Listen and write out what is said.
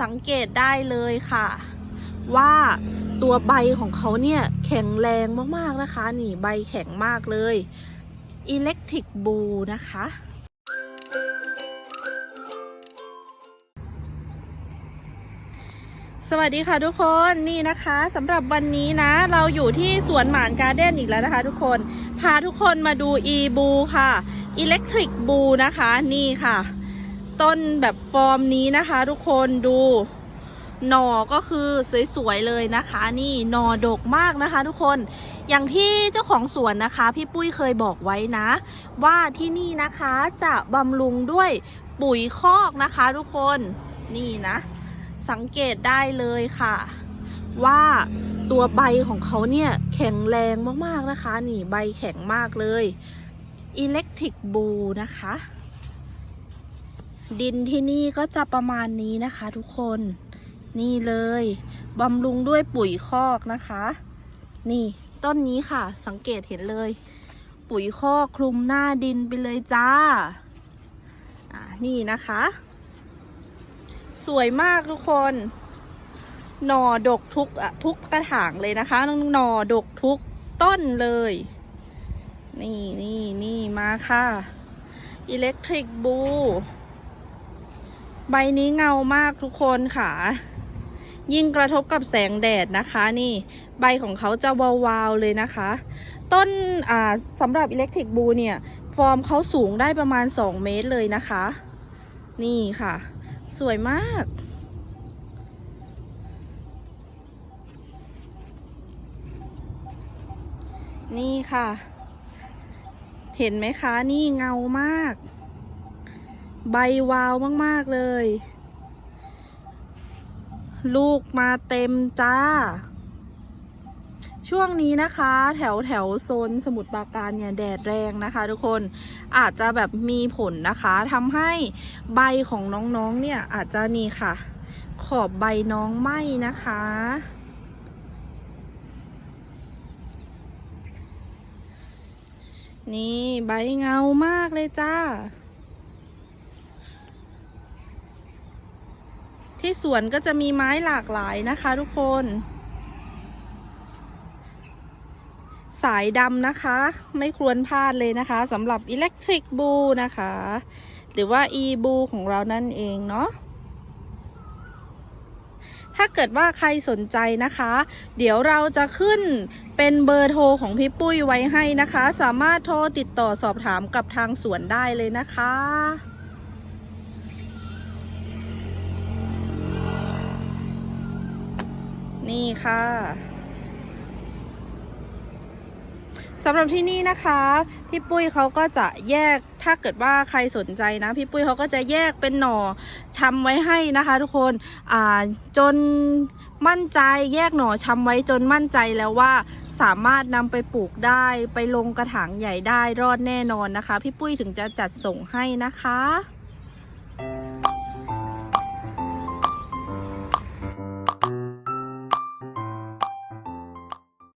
สังเกตได้เลยค่ะ ว่าตัวใบของเขาเนี่ยแข็งแรงมากๆนะคะ นี่ใบแข็งมากเลย Electric Blue นะคะ สวัสดีค่ะทุกคนนี่นะคะสำหรับวันนี้นะ เราอยู่ที่สวนหมานการ์เด้นอีกแล้วนะคะทุกคน พาทุกคนมาดูอีบูค่ะ Electric Blue นะคะ นี่ค่ะ ต้นแบบฟอร์มนี้นะคะ ทุกคนดูหน่อก็คือสวยๆเลยนะคะ นี่หน่อดกมากนะคะ ทุกคนอย่างที่เจ้าของสวนนะคะ พี่ปุ้ยเคยบอกไว้นะ ว่าที่นี่นะคะจะบำรุงด้วยปุ๋ยคอกนะคะ ทุกคนนี่นะ สังเกตได้เลยค่ะ ว่าตัวใบของเขาเนี่ยแข็งแรงมากๆนะคะ นี่ใบแข็งมากเลย Electric Blue นะคะ ดินที่นี่ก็จะประมาณนี้นะคะ ทุกคนนี่เลยบำรุงด้วยปุ๋ยคอกนะคะ นี่ต้นนี้ค่ะ สังเกตเห็นเลย ปุ๋ยคอกคลุมหน้าดินไปเลยจ้าอ่านี่นะคะ สวยมากทุกคนหน่อดกทุกอะทุกกระถางเลยนะคะหน่อดกทุกต้นเลย นี่นี่นี่มาค่ะ Electric Blue ใบนี้เงามากทุกคนค่ะ ยิ่งกระทบกับแสงแดดนะคะ นี่ใบของเขาจะวาวๆเลยนะคะ ต้นอ่าสำหรับ Electric Blue เนี่ย ฟอร์มเขาสูงได้ประมาณ 2 เมตรเลยนะคะ นี่ค่ะ สวยมากนี่ค่ะ เห็นไหมคะ นี่เงามาก ใบวาวมาก ๆ เลย ลูกมาเต็มจ้า ช่วงนี้นะคะ แถวแถวโซนสมุทรปราการเนี่ย แดดแรงนะคะทุกคนอาจจะแบบมีผลนะคะทำให้ใบของน้องๆเนี่ย อาจจะนี่ค่ะ ขอบใบน้องไหม้นะคะนี่ ใบเงามากเลยจ้า ที่สวนก็จะมีไม้หลากหลายนะคะทุกคน สายดำนะคะ ไม่ควรพลาดเลยนะคะสำหรับ Electric Blue นะคะ หรือว่า e b l u ของเรานั่นเองเนาะถ้าเกิดว่าใครสนใจนะคะ เดี๋ยวเราจะขึ้นเป็นเบอร์โทรของพี่ปุ้ยไว้ให้นะคะ สามารถโทรติดต่อสอบถามกับทางสวนได้เลยนะคะ นี่ค่ะสำหรับที่นี่นะคะ พี่ปุ้ยเขาก็จะแยกถ้าเกิดว่าใครสนใจนะ พี่ปุ้ยเขาก็จะแยกเป็นหน่อชำไว้ให้นะคะ ทุกคนอ่าจนมั่นใจแยกหน่อชำไว้จนมั่นใจแล้วว่าสามารถนำไปปลูกได้ไปลงกระถางใหญ่ได้รอดแน่นอนนะคะ พี่ปุ้ยถึงจะจัดส่งให้นะคะ